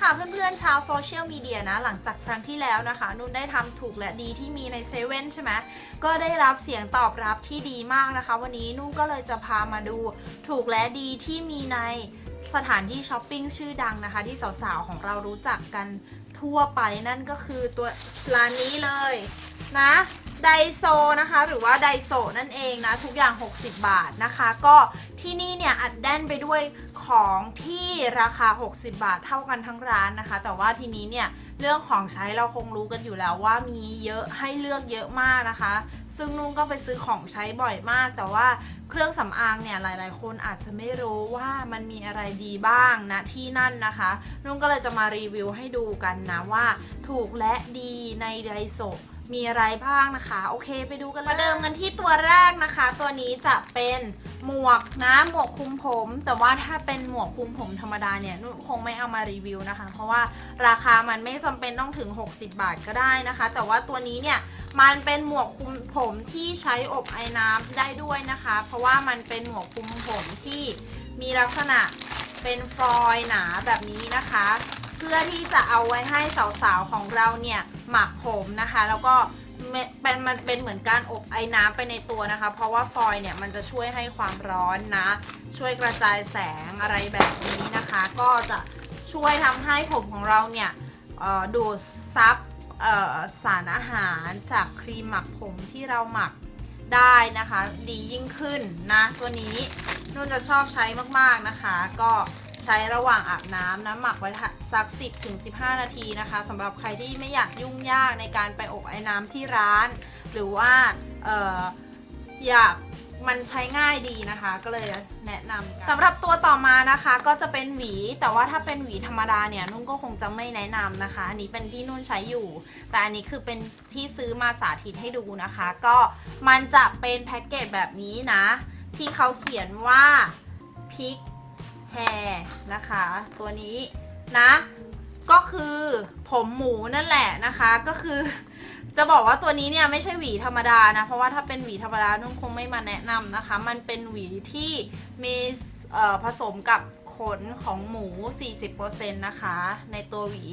ค่ะเพื่อนๆชาวโซเชียลมีเดียนะหลังจากครั้งที่แล้วนะคะ นุ่นได้ทำถูกและดีที่มีในเซเว่นใช่ไหมก็ได้รับเสียงตอบรับที่ดีมากนะคะ วันนี้นุ่นก็เลยจะพามาดูถูกและดีที่มีในสถานที่ช้อปปิ้งชื่อดังนะคะ ที่สาวๆของเรารู้จักกันทั่วไปนั่นก็คือตัวร้านนี้เลยนะ ไดโซนะคะ หรือว่าไดโซนั่นเองนะ ทุกอย่าง 60 บาทนะคะ ก็ที่นี่เนี่ยอัดแน่นไปด้วยของที่ราคา 60 บาทเท่ากันทั้งร้านนะคะ แต่ว่าทีนี้เนี่ยเรื่องของใช้เราคงรู้กันอยู่แล้วว่ามีเยอะให้เลือกเยอะมากนะคะ ซึ่งนุ่นก็ไปซื้อของใช้บ่อยมาก แต่ว่าเครื่องสำอางเนี่ยหลาย ๆ คนอาจจะไม่รู้ว่ามันมีอะไรดีบ้างนะที่นั่นนะคะ นุ่นก็เลยจะมารีวิวให้ดูกันนะว่า ถูกและดีในไดโซ มีอะไรบ้างนะคะ โอเคไปดูกันเลยมาเดิมกันที่ตัวแรกนะคะ ตัวนี้จะเป็นหมวกนะหมวกคุมผม แต่ว่าถ้าเป็นหมวกคุมผมธรรมดาเนี่ยนุ่นคงไม่เอามารีวิวนะคะ เพราะว่าราคามันไม่จำเป็นต้องถึง 60 บาทก็ได้นะคะ แต่ว่าตัวนี้เนี่ยมันเป็นหมวกคุมผมที่ใช้อบไอ้น้ำได้ด้วยนะคะ เพราะว่ามันเป็นหมวกคุมผมที่มีลักษณะเป็นฟอยล์หนาแบบนี้นะคะ เพื่อที่จะเอาไว้ให้สาวๆของเราเนี่ยหมักผมนะคะ แล้วก็เมเป็นมันเป็นเหมือนการอบไอ้น้ำไปในตัวนะคะ เพราะว่าฟอยล์เนี่ยมันจะช่วยให้ความร้อนนะ ช่วยกระจายแสงอะไรแบบนี้นะคะ ก็จะช่วยทำให้ผมของเราเนี่ยดูดซับสารอาหารจากครีมหมักผมที่เราหมักได้นะคะ ดียิ่งขึ้นนะ ตัวนี้นุ่นจะชอบใช้มากๆนะคะ ก็ ช้ระหว่างอาบน้ำนะหมักไว้สัก 10ถึง15 นาทีนะคะสำหรับใครที่ไม่อยากยุ่งยากในการไปอบไอ้น้ำที่ร้าน หรือว่าเอออยากมันใช้ง่ายดีนะคะ ก็เลยแนะนำสำหรับตัวต่อมานะคะก็จะเป็นหวี แต่ว่าถ้าเป็นหวีธรรมดาเนี่ยนุ่นก็คงจะไม่แนะนำนะคะ อันนี้เป็นที่นุ่นใช้อยู่ แต่อันนี้คือเป็นที่ซื้อมาสาธิตให้ดูนะคะ ก็มันจะเป็นแพ็กเกจแบบนี้นะ ที่เขาเขียนว่าพิก แฮนะคะ ตัวนี้นะ ก็คือผมหมูนั่นแหละนะคะก็คือ จะบอกว่าตัวนี้เนี่ยไม่ใช่หวีธรรมดานะ เพราะว่าถ้าเป็นหวีธรรมดานุ่นคงไม่มาแนะนำนะคะ มันเป็นหวีที่มีผสมกับขนของหมู 40%นะคะ ในตัวหวี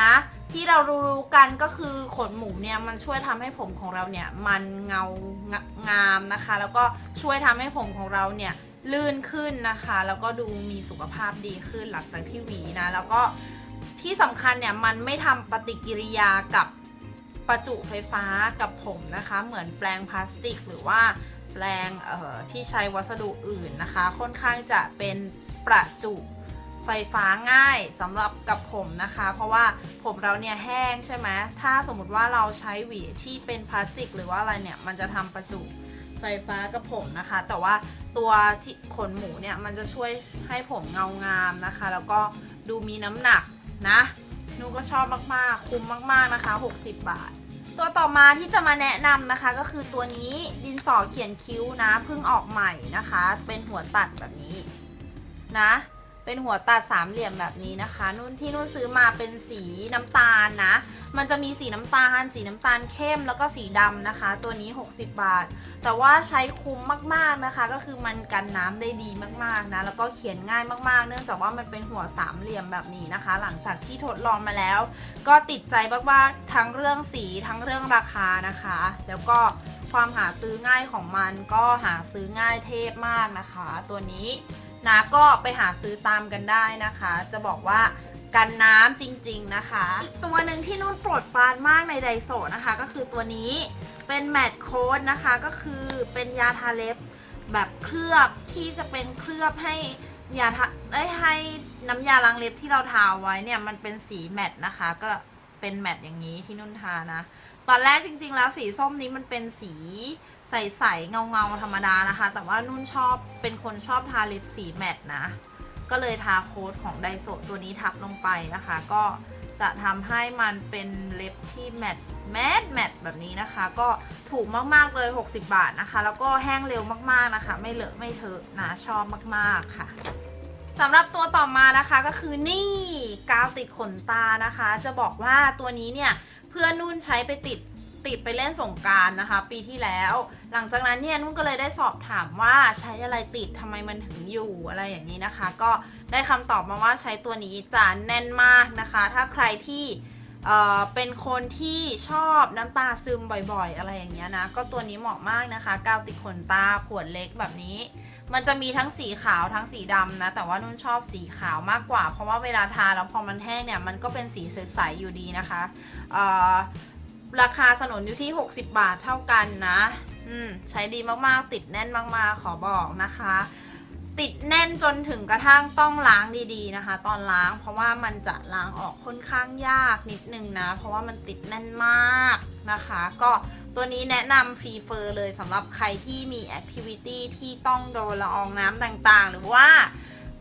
นะ ที่เรารู้กันก็คือขนหมูเนี่ยมันช่วยทำให้ผมของเราเนี่ยมันเงางามนะคะ แล้วก็ช่วยทำให้ผมของเราเนี่ย ลื่นขึ้นนะคะ แล้วก็ดูมีสุขภาพดีขึ้นหลังจากที่หวีนะ แล้วก็ที่สำคัญเนี่ยมันไม่ทำปฏิกิริยากับประจุไฟฟ้ากับผมนะคะ เหมือนแปลงพลาสติก หรือว่าแปลงที่ใช้วัสดุอื่นนะคะ ค่อนข้างจะเป็นประจุไฟฟ้าง่ายสำหรับกับผมนะคะ เพราะว่าผมเราเนี่ยแห้งใช่ไหมถ้าสมมติว่าเราใช้หวีที่เป็นพลาสติก หรือว่าอะไรเนี่ยมันจะทำประจุ ไฟฟ้ากับผมนะคะ แต่ว่าตัวที่ขนหมูเนี่ยมันจะช่วยให้ผมเงางามนะคะ แล้วก็ดูมีน้ำหนักนะนูก็ชอบมากๆ คุ้มมากๆนะคะ 60 บาท ตัวต่อมาที่จะมาแนะนำนะคะ ก็คือตัวนี้ดินสอเขียนคิ้วนะเพิ่งออกใหม่นะคะ เป็นหัวตัดแบบนี้นะ เป็นหัวตัดสามเหลี่ยมแบบนี้นะคะ นุ่นที่นุ่นซื้อมาเป็นสีน้ำตาลนะ มันจะมีสีน้ำตาล สีน้ำตาลเข้มแล้วก็สีดำนะคะ ตัวนี้ 60 บาท แต่ว่าใช้คุ้มมากๆนะคะ ก็คือมันกันน้ำได้ดีมากๆนะ แล้วก็เขียนง่ายมากๆ เนื่องจากว่ามันเป็นหัวสามเหลี่ยมแบบนี้นะคะ หลังจากที่ทดลองมาแล้ว ก็ติดใจมากๆ ทั้งเรื่องสีทั้งเรื่องราคานะคะ แล้วก็ความหาซื้อง่ายของมันก็หาซื้อง่ายเทพมากนะคะ ตัวนี้ นะก็ไปหาซื้อตามกันได้นะคะ จะบอกว่ากันน้ำจริง ๆนะคะ อีกตัวหนึ่งที่นุ่นโปรดปรานมากในไดโซนะคะ ก็คือตัวนี้เป็นแมตต์โค้ดนะคะก็คือเป็นยาทาเล็บแบบเคลือบที่จะเป็นเคลือบให้ยาทาเอ้ให้น้ำยาล้างเล็บที่เราทาไว้เนี่ยมันเป็นสีแมตต์นะคะก็ เป็นแมตต์อย่างนี้ที่นุ่นทานะ ตอนแรกจริง ๆ แล้วสีส้มนี้มันเป็นสีใสๆเงาๆธรรมดานะคะ แต่ว่านุ่นชอบเป็นคนชอบทาล็บสีแมตต์นะ ก็เลยทาโค้ดของไดโซตัวนี้ทับลงไปนะคะ ก็จะทำให้มันเป็นเล็บที่แมตต์แมตต์แมตต์แบบนี้นะคะ ก็ถูกมากๆเลย 60 บาทนะคะ แล้วก็แห้งเร็วมากๆนะคะ ไม่เลอะไม่เทอะนะชอบมากๆค่ะ สำหรับตัวต่อมานะคะก็คือนี่กาวติดขนตานะคะ จะบอกว่าตัวนี้เนี่ยเพื่อนนุ่นใช้ไปติดติดไปเล่นสงการนะคะ ปีที่แล้ว หลังจากนั้นเนี่ยนุ่นก็เลยได้สอบถามว่าใช้อะไรติดทำไมมันถึงอยู่อะไรอย่างนี้นะคะ ก็ได้คำตอบมาว่าใช้ตัวนี้จะแน่นมากนะคะ ถ้าใครที่เอ่อเป็นคนที่ชอบน้ำตาซึมบ่อยๆ อะไรอย่างเงี้ยนะก็ตัวนี้เหมาะมากนะคะกาวติดขนตาขวดเล็กแบบนี้ มันจะมีทั้งสีขาวทั้งสีดำนะ แต่ว่านุ่นชอบสีขาวมากกว่า เพราะว่าเวลาทาแล้วพอมันแห้งเนี่ย มันก็เป็นสีใสๆอยู่ดีนะคะราคาสนนอยู่ที่ 60 บาทเท่ากันนะใช้ดีมากๆ ติดแน่นมากๆ ขอบอกนะคะ ติดแน่นจนถึงกระทั่งต้องล้างดีๆนะคะ ตอนล้างเพราะว่ามันจะล้างออกค่อนข้างยากนิดนึงนะ เพราะว่ามันติดแน่นมากนะคะ ก็ ตัวนี้แนะนำพรีเฟอร์เลยสำหรับใครที่มีแอคทิวิตี้ที่ต้องโดนละอองน้ำต่างๆ หรือว่า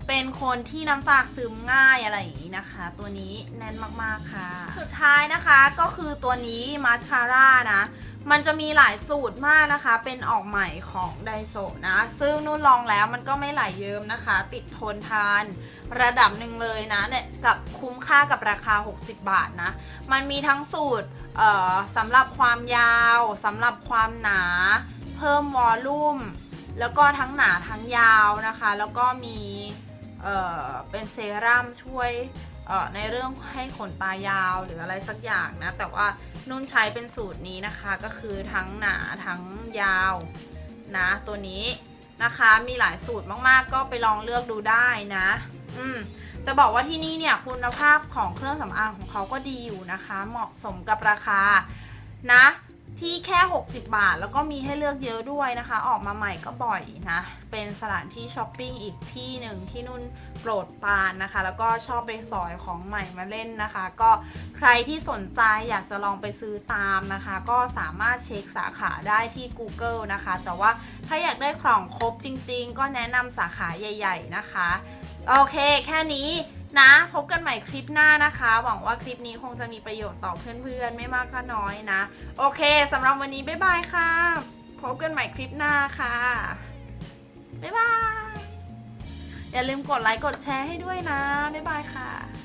เป็นคนที่น้ำตาซึมง่ายอะไรอย่างนี้นะคะ ตัวนี้แน่นมากๆค่ะ สุดท้ายนะคะก็คือตัวนี้มาสคาร่านะ มันจะมีหลายสูตรมากนะคะ เป็นออกใหม่ของไดโซนะ ซึ่งนุ่นลองแล้วมันก็ไม่ไหลเยิ้มนะคะ ติดทนทาน ระดับหนึ่งเลยนะเนี่ยกับคุ้มค่ากับราคา 60 บาทนะ มันมีทั้งสูตรเอ่อสำหรับความยาวสำหรับความหนา เพิ่มวอลลุ่มแล้วก็ทั้งหนาทั้งยาวนะคะ แล้วก็มี เอ่อเป็นเซรั่มช่วยในเรื่องให้ขนตายาวหรืออะไรสักอย่างนะ แต่ว่านุ่นใช้เป็นสูตรนี้นะคะก็คือทั้งหนาทั้งยาวนะตัวนี้นะคะมีหลายสูตรมากๆ ก็ไปลองเลือกดูได้นะ อืมจะบอกว่าที่นี่เนี่ยคุณภาพของเครื่องสำอางของเขาก็ดีอยู่นะคะ เหมาะสมกับราคานะ ที่แค่ 60 บาท แล้วก็มีให้เลือกเยอะด้วยนะคะ ออกมาใหม่ก็บ่อยนะ เป็นสถานที่ช้อปปิ้งอีกที่หนึ่งที่นุ่นโปรดปานนะคะ แล้วก็ชอบไปสอยของใหม่มาเล่นนะคะ ก็ใครที่สนใจอยากจะลองไปซื้อตามนะคะ ก็สามารถเช็คสาขาได้ที่ Google นะคะ แต่ว่าถ้าอยากได้ของครบจริง ๆ ก็แนะนำสาขาใหญ่ ๆ นะคะ โอเค แค่นี้ นะ พบกันใหม่คลิปหน้านะคะ หวังว่าคลิปนี้คงจะมีประโยชน์ต่อเพื่อนๆ ไม่มากก็น้อยนะ โอเคสำหรับวันนี้บ๊ายบายค่ะ พบกันใหม่คลิปหน้าค่ะ บ๊ายบาย อย่าลืมกดไลค์กดแชร์ให้ด้วยนะ บ๊ายบายค่ะ